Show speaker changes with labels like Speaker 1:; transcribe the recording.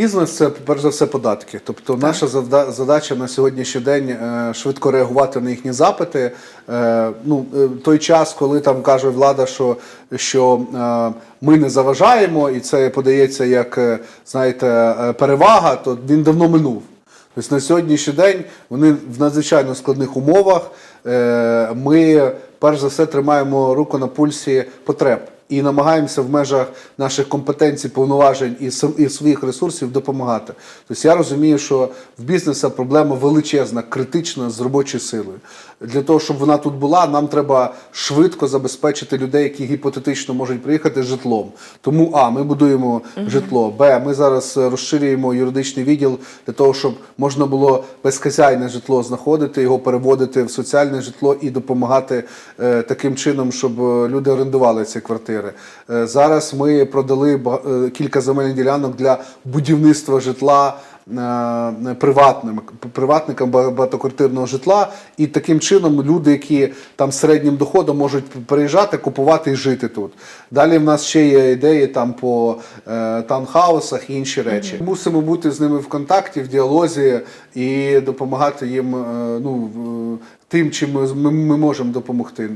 Speaker 1: Бізнес це перш за все податки. Тобто, наша завда- задача на сьогоднішній день е, швидко реагувати на їхні запити. Е, Ну, е, той час, коли там каже влада, що, що ми не заважаємо, і це подається як знаєте, перевага, то він давно минув. Тобто на сьогоднішній день вони в надзвичайно складних умовах. Ми перш за все тримаємо руку на пульсі потреб і намагаємося в межах наших компетенцій, повноважень і і своїх ресурсів допомагати. Тобто я розумію, що в бізнесу проблема величезна, критична з робочою силою. Для того, щоб вона тут була, нам треба швидко забезпечити людей, які гіпотетично можуть приїхати житлом. Тому а ми будуємо житло. Б, ми зараз розширюємо юридичний відділ для того, щоб можна було безхазяйне житло знаходити, його переводити в соціальне житло і допомагати е, таким чином, щоб е, люди орендували ці квартири. Е, зараз ми продали е, кілька земельних ділянок для будівництва житла. е, Приватним приватникам багатоквартирного житла, і таким чином люди, які там з середнім доходом можуть приїжджати, купувати і жити тут. Далі в нас ще є ідеї там по е, таунхаусах і інші речі. Мусимо бути з ними в контакті, в діалозі і допомагати їм е, ну, тим, чим ми, ми можемо допомогти.